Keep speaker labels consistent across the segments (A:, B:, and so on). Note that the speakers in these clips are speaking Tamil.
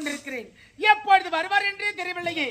A: கொண்டிருக்கிறேன். எப்பொழுது வருவார் என்றே தெரியவில்லையே.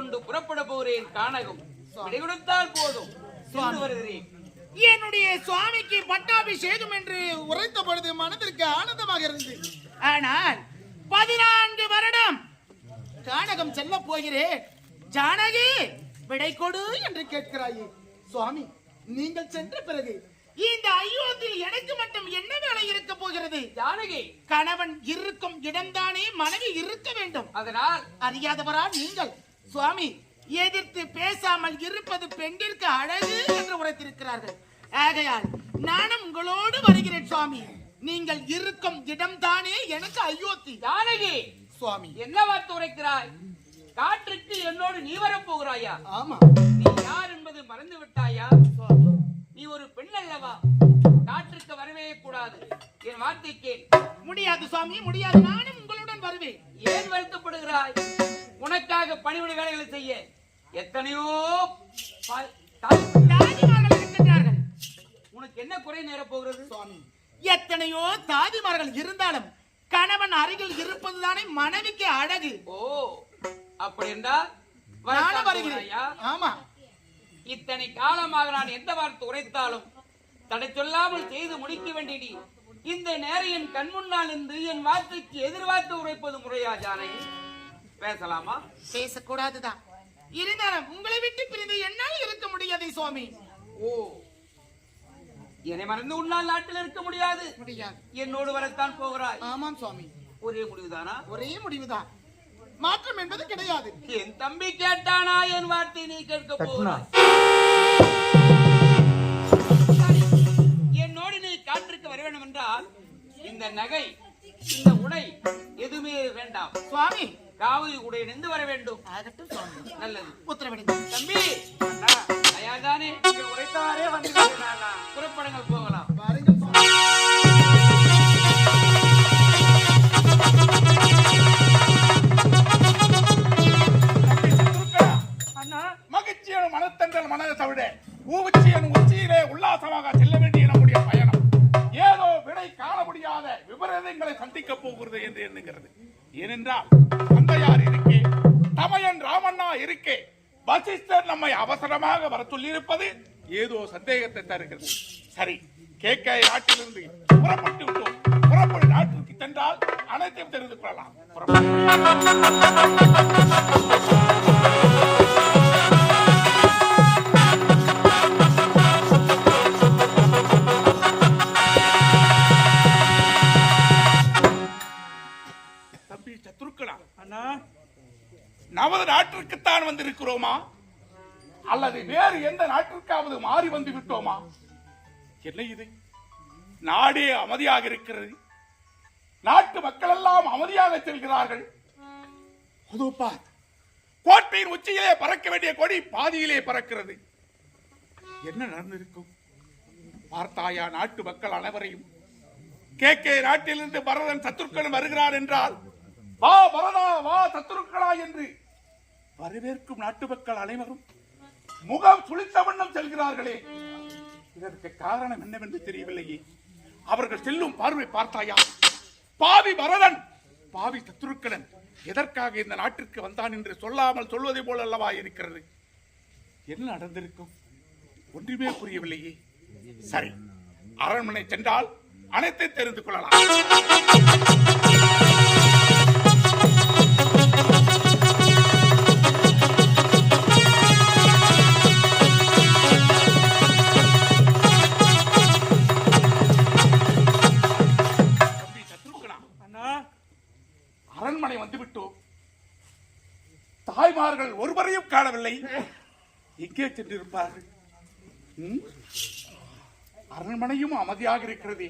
B: சிறைமேற்கொண்டு புறப்பட போகிறேன் கானகம். விடை கொடுத்தால் போதும். சென்று வருகிறேன்.
A: என்னுடைய சுவாமிக்கு பட்டாபிஷேகம் என்று உரைத்த பொழுது மனதிற்கு ஆனந்தமாக இருந்தது. ஆனால் பதினான்கு வருடம் கானகம் செல்ல போகிறேன். ஜானகி விடை கொடு என்று கேட்கிறாயே. சுவாமி நீங்கள் சென்ற பிறகு இந்த அயோத்தியில் எனக்கு மட்டும் என்ன வேலை இருக்க போகிறது?
B: ஜானகி.
A: கணவன் இருக்கும் இடம்தானே மனைவி இருக்க வேண்டும்.
B: அதனால்
A: அறியாதவரா நீங்கள்? சுவாமி எதிர்த்து பேசாமல் இருப்பது பெண்ணிற்கு அழகு என்று உரைத்திருக்கிறார்கள். ஆகையால் நானும் உங்களோடு வருகிறேன் சுவாமி. நீங்கள் இருக்கும் இடம்தானே எனக்கு அயோத்தி.
B: ஜானகி
A: சுவாமி.
B: என்ன வார்த்தை உரைக்கிறாய்? காற்றுக்கு என்னோடு நீ வரப் போகிறாயா
A: ஆமா.
B: நீ யார் என்பது மறந்து விட்டாயா? நீ ஒரு பெண் அல்லவா? காற்றுக்கு வரவே கூடாது. என் வார்த்தை கேள்.
A: முடியாது சுவாமி முடியாது. நானும் உங்களுடன் வருவேன்.
B: ஏன் வருத்தப்படுகிறாய்? உனக்காக பணிவிடை வேலைகளை செய்ய எத்தனையோ உனக்கு என்ன குறை நேரப் போகிறது?
A: சுவாமி. எத்தனையோ தாதிமார்கள் இருந்தாலும் கணவன் அருகில் இருப்பதுதானே மனைவிக்கு அழகு.
B: ஓ அப்படி என்றால்
A: நானும் வருகிறேன்? ஆமா.
B: இத்தனை காலமாக நான் எந்த வார்த்தை உரைத்தாலும் தடை சொல்லாமல் செய்து முடிக்க வேண்டிய நீ இந்த நேரம் என் கண் முன்னால் நின்று என் வார்த்தைக்கு எதிர்வார்த்தை உரைப்பது முறையா ஜானகி? பேசலாமா?
A: பேசக்கூடாதுதான். இருந்தாலும் உங்களை விட்டு பிரிந்து என்னால் இருக்க முடியாது சுவாமி.
B: ஓ. என்னை மறந்து உன்னால் நாட்டில் இருக்க முடியாது.
A: முடியாது.
B: என்னோடு வரத்தான் போகிறாய்.
A: ஆமாம் சுவாமி.
B: ஒரே முடிவுதானா?
A: ஒரே முடிவுதான். மாற்றம் என்பது கிடையாது.
B: என் தம்பி கேட்டானா? என் வார்த்தை நீ கேட்க போகிறாய். என்னோடு நீ காற்றுக்கு வர வேண்டும் என்றால் இந்த நகை இந்த உடை எதுவுமே வேண்டாம்.
A: சுவாமி
B: காவதி உடை நின்று வர வேண்டும். நல்லது.
A: உத்தரவிடுங்க.
B: தம்பி! அண்ணா, தயார்தானே உரைத்தாரே வந்து புறப்படுங்கள் போகலாம்.
C: மகிழ்ச்சியான மனத்தங்கள் மனதை தவிர ஊவுச்சியன் உச்சியிலே உல்லாசமாக செல்ல வேண்டிய நம்முடைய பயணம். ஏதோ விடை காண முடியாத விபரீதங்களை சந்திக்க போகிறது என்று எண்ணுகிறது. ஏனென்றால் தந்தையார் இருக்கே தமையன் ராமண்ணா இருக்கே. வசிஷ்டர் நம்மை அவசரமாக வர சொல்லியிருப்பது ஏதோ சந்தேகத்தை தருகிறது. சரி கேட்க நாட்டிலிருந்து புறப்பட்டு விட்டோம். புறப்படு நாட்டிற்கு சென்றால் அனைத்தையும் தெரிந்து கொள்ளலாம். புறப்படு. நமது நாட்டிற்குத்தான் வந்திருக்கிறோமா? அல்லது வேறு எந்த நாட்டிற்காவது மாறி வந்து விட்டோமா என்ன இது? நாடே அமைதியாக இருக்கிறது. நாட்டு மக்கள் எல்லாம் அமைதியாக செல்கிறார்கள். பார். கோட்டையின் உச்சியிலே பறக்க வேண்டிய கொடி பாதியிலே பறக்கிறது. என்ன நடந்திருக்கும்? பார்த்தாயா நாட்டு மக்கள் அனைவரையும்? கே கே நாட்டிலிருந்து பரதன் சத்துருக்களும் வருகிறார் என்றால் வா பரதா வா சத்துருக்களா என்று வரவேற்கும் நாட்டு மக்கள் அனைவரும் முகம் சுழித்த வண்ணம் செல்கிறார்களே. இதற்கு காரணம் என்னவென்று தெரியவில்லையே. அவர்கள் செல்லும் பார்வை பார்த்தாயா? பாவி பரதன் பாவி சத்துருக்கலன் எதற்காக இந்த நாட்டிற்கு வந்தான் என்று சொல்லாமல் சொல்வதை போல் அல்லவா இருக்கிறது? என்ன நடந்திருக்கும்? ஒன்றுமே புரியவில்லையே. சரி அரண்மனை சென்றால் அனைத்தை தெரிந்து கொள்ளலாம். தாய்மார்கள் ஒருவரையும் காணவில்லை. எங்கே சென்றிருப்பார்கள்? அரண்மனையும் அமைதியாக இருக்கிறது.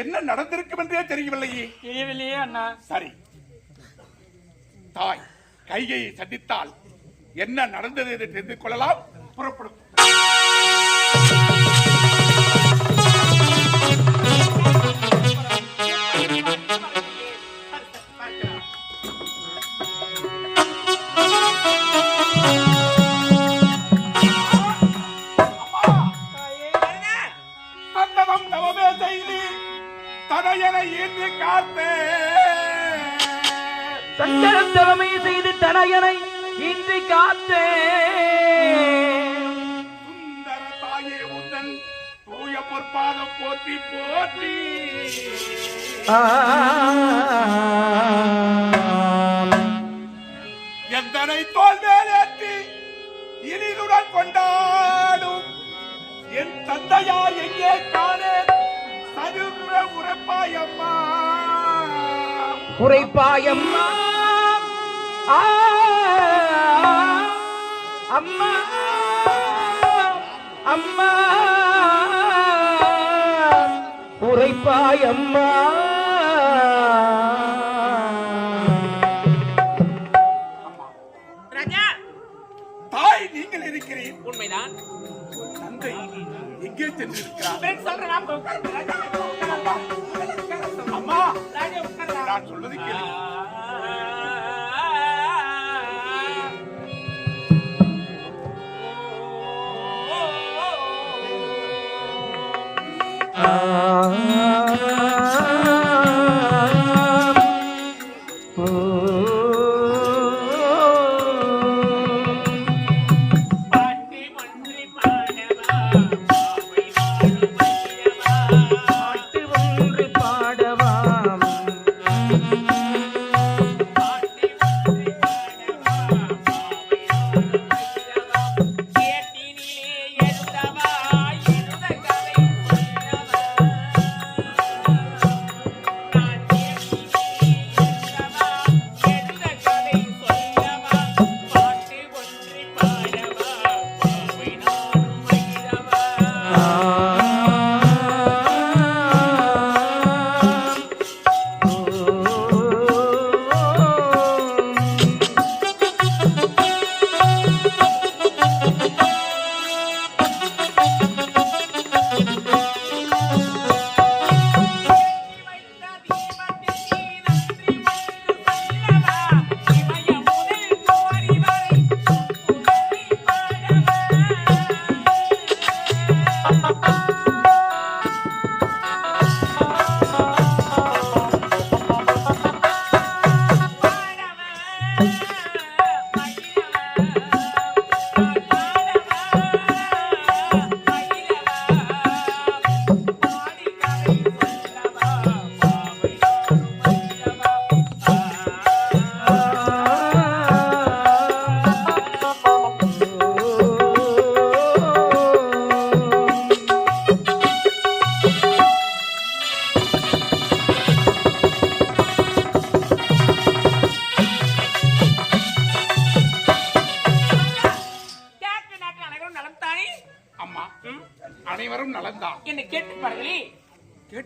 C: என்ன நடந்திருக்கும் என்றே தெரியவில்லையே.
D: தெரியவில்லையே அண்ணா.
C: சரி. தாய் கைகையை சந்தித்தால் என்ன நடந்தது என்று தெரிந்து கொள்ளலாம். புறப்படும் பொற்பாதம் போற்றி போற்றி. எந்தனை தோல் மேலேற்றி இனிதுடன் கொண்டாடும். என் தந்தையார் எங்கே காணே? சதுர உரைப்பாயம்மா
D: உரைப்பாயம்மா ஆ, அம்மா. அம்மா. உரைப்பாயம்மா
B: ராஜா.
C: தாய் நீங்கள் இருக்கிறீர்.
B: உண்மைதான்.
C: தந்தை எங்கே சென்றிருக்கிறார்?
B: சொல்றேன்
C: அம்மா. நான் சொல்வது கேளு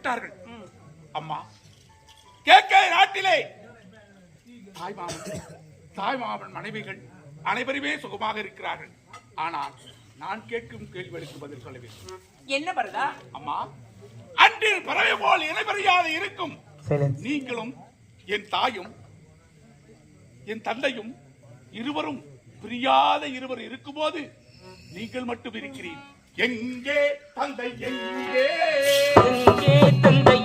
C: கேட்டார்கள் அம்மா கேட்க நாட்டிலே. தாய் மாமன் தாய் மாமன் மனைவிகள் அனைவருமே சுகமாக இருக்கிறார்கள். ஆனால் நான் கேட்கும் கேள்விகளுக்கு பதில் சொல்ல வேண்டும்
B: என்ன பரதா?
C: அம்மா அன்றில் பறவை போல் இணைபறியாது இருக்கும். நீங்களும் என் தாயும் என் தந்தையும் இருவரும் பிரியாத இருவர் இருக்கும்போது நீங்கள் மட்டும் இருக்கிறீர். எங்கே தந்தை எங்கே?
D: எங்கே தந்தை?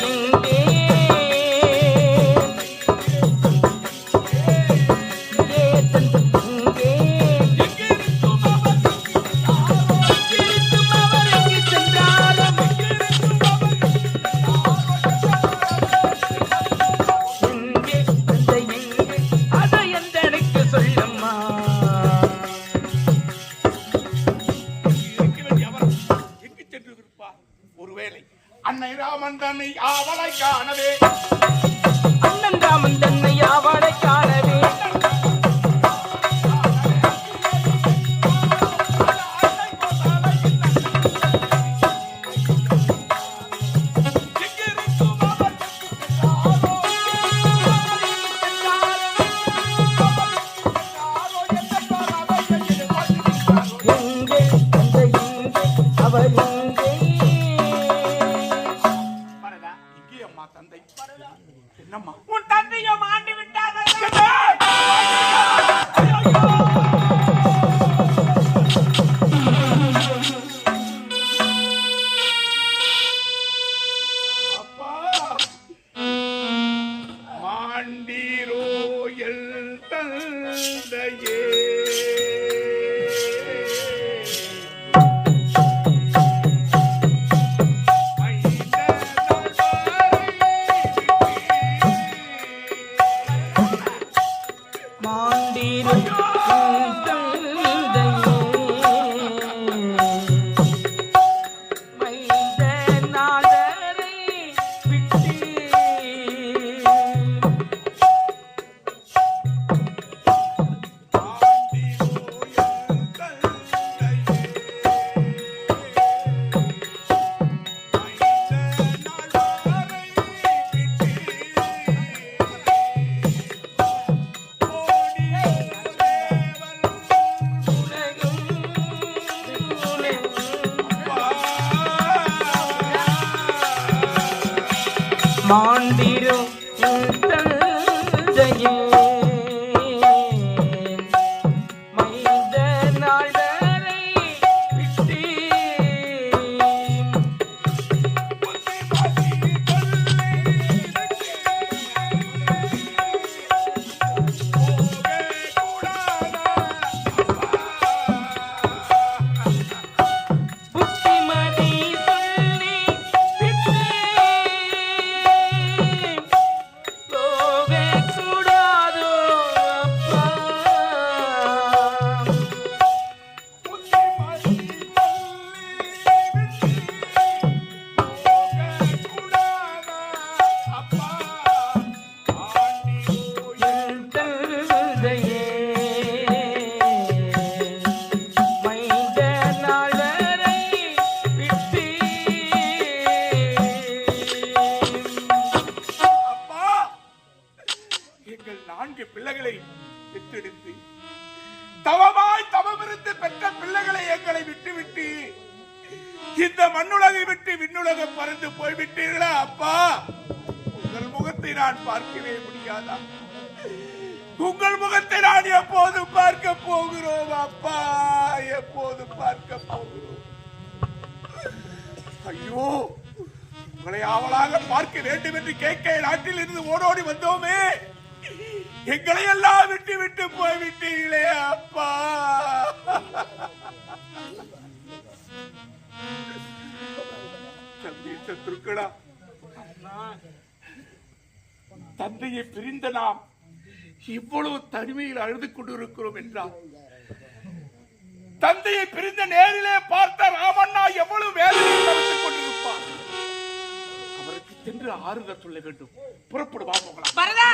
C: எங்கள் நான்கு பிள்ளைகளை பெற்றெடுத்து தவமாய் தவமிருந்து பெற்ற பிள்ளைகளை எங்களை விட்டுவிட்டு இந்த மண்ணுலகை விட்டு விண்ணுலகம் பறந்து போய்விட்டீர்களா அப்பா? உங்கள் முகத்தை நான் பார்க்கவே முடியாதா? உங்கள் முகத்தை நான் எப்போது பார்க்க போகிறோம் அப்பா எப்போது பார்க்க போகிறோம். ஐயோ உங்களை ஆவலாக பார்க்க வேண்டும் என்று கேட்க நாட்டில் இருந்து ஓடோடி வந்தோமே. எங்களை எல்லாம் விட்டு விட்டு போய்விட்டீங்களே அப்பா. தம்பி சத்ருக்கடா தந்தையை பிரிந்த நாம் இவ்வளவு தனிமையில் அழுது கொண்டிருக்கிறோம் என்றால் தந்தையை பிரிந்த நேரிலே பார்த்த ராமண்ணா எவ்வளவு வேதனை கொண்டிருப்பார். சென்று ஆறுதல் சொல்ல வேண்டும். புறப்படுவா போகலாம்
B: பரதா!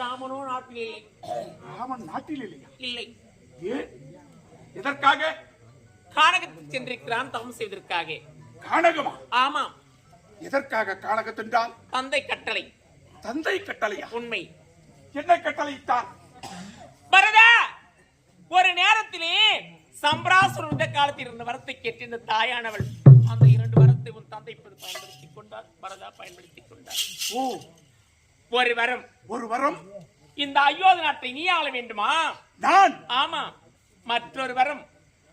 B: ராமனோ நாட்டில் இல்லை.
C: ராமன் நாட்டில் இல்லையா?
B: இல்லை.
C: ஏன் எதற்காக?
E: கானகத்துக்கு சென்றிருக்கிறான் தவம் செய்வதற்காக
C: காணகமா
E: ஆமாம்
C: எதற்காக காணகத்தின்றால்
E: தந்தை கட்டளை.
C: தந்தை கட்டளையா?
E: உண்மை.
C: என்ன கட்டளையிட்டார்
E: பரதா! ஒரு நேரத்திலே சம்பராசுரன் இந்த காலத்தில் இருந்த வரத்தை கேட்டு இந்த தாயானவள் அந்த இரண்டு வரத்தை உன் தந்தை இப்போது பயன்படுத்திக் கொண்டார் பரதா பயன்படுத்திக் கொண்டார்.
C: ஓ.
E: ஒரு வரம்.
C: ஒரு வரம்?
E: இந்த அயோத்தி நாட்டை நீ ஆள வேண்டுமா?
C: நான்?
E: ஆமா. மற்றொரு வரம்.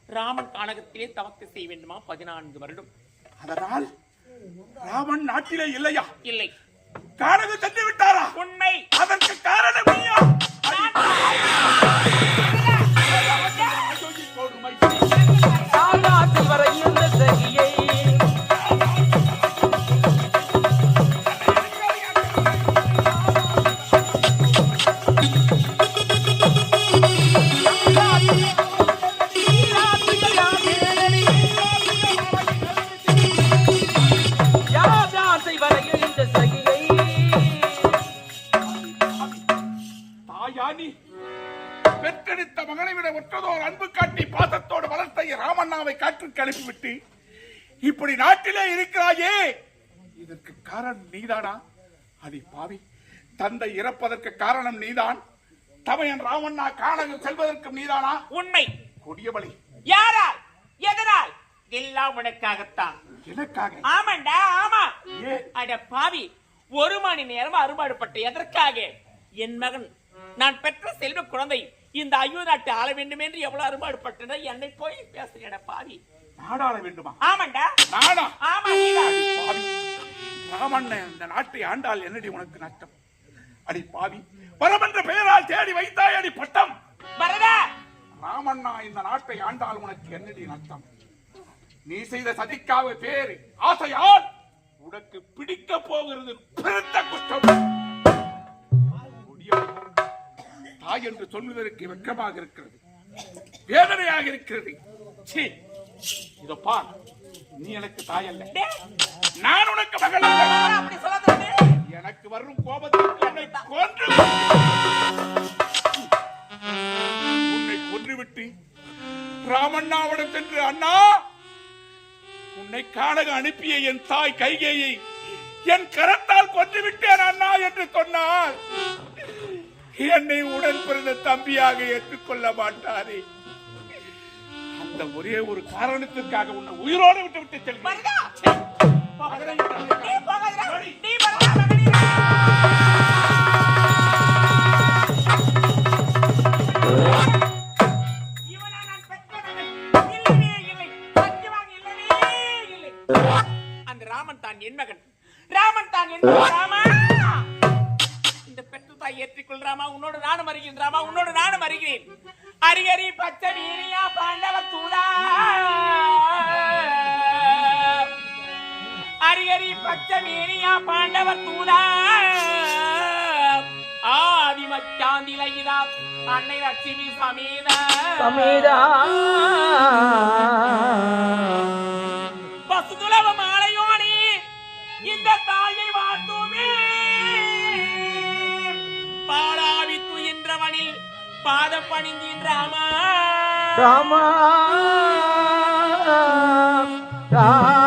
E: ராமன் கானகத்திலே தவத்தை செய்ய வேண்டுமா? பதினான்கு வருடம்.
C: அதனால் ராமன் நாட்டிலே இல்லையா?
E: இல்லை.
C: காணகம் சென்று விட்டாரா?
E: உண்மை
C: அதற்கு காரணம் நீயா? நீதானா? அடி பாவி தந்தை இறப்பதற்கு காரணம் நீதான். தமையன் ராமண்ணா காணகம் செல்வதற்கும் நீதானா?
E: உண்மை
C: கொடியவளி.
E: யாரால்? எதனால்? எல்லாம் உனக்காகத்தான்.
C: எனக்காக?
E: ஆமாண்டா ஆமா. அட பாவி ஒரு மணி நேரம் அறுபாடுபட்ட எதற்காக? என் மகன் நான் பெற்ற செல்வ குழந்தை இந்த ஐயோ நாட்டு ஆள வேண்டும் என்று எவ்வளவு அறுபாடுபட்டன என்னை போய் பேசுகிறேன் பாவி.
C: நாடாள வேண்டுமா?
E: ஆமாண்டா.
C: நானா
E: ஆமா நீதான்.
C: பாவி. ராமண்ணன் இந்த நாட்டை ஆண்டால் என்னடி உனக்கு நஷ்டம்? அடி பாவி வரம் என்ற பெயரால் தேடி வைத்தாய் அடி பட்டம்.
E: பரதா
C: ராமண்ணா இந்த நாட்டை ஆண்டால் உனக்கு என்னடி நஷ்டம்? நீ செய்த சதிக்காக பேரு ஆசையால் உனக்கு பிடிக்க போகிறது பெருத்த குற்றம். தாய் என்று சொல்வதற்கு வெட்கமாக இருக்கிறது வேதனையாக இருக்கிறது. இதோ பார் நீ எனக்கு தாய் அல்ல. நான் உனக்கு மகள்
E: அப்படி சொல்லாதே
C: எனக்கு வரும் கோபத்திற்கு என்னை கொன்று உன்னை கொன்றுவிட்டு ராமண்ணாவிடம் சென்று அண்ணா உன்னை காணக அனுப்பிய என் தாய் கைகேயை என் கரத்தால் கொன்று விட்டேன் அண்ணா என்று சொன்னால் என்னை உடன் பிறந்த தம்பியாக ஏற்றுக்கொள்ள மாட்டாரே. அந்த ஒரே ஒரு காரணத்திற்காக உன்னை உயிரோடு விட்டு விட்டு செல்கிறேன்.
E: என் மகன். ராமன் தான் என் ராமா. இந்த பெற்ற தாய் ஏற்றிக்கொள் ராமா. உன்னோடு நானும் அறிகிறேன் ராமா. உன்னோடு நானும் அறிகிறேன் அரிகரி பச்சை வீரியா பாண்டவ தூதா. அரிகரி பச்சை வீரியா பாண்டவ தூதா. ஆதி மச்சாந்திலைதா அன்னை லட்சுமி சமேதா.
D: சமேதா.
E: பசுதுலவ மாலையோனே இந்த தாயை வாழ்த்துமே. பாலாவித்து என்றவனில் பாதம் பணிந்தின் ராமா.
D: ராமா. ராமா.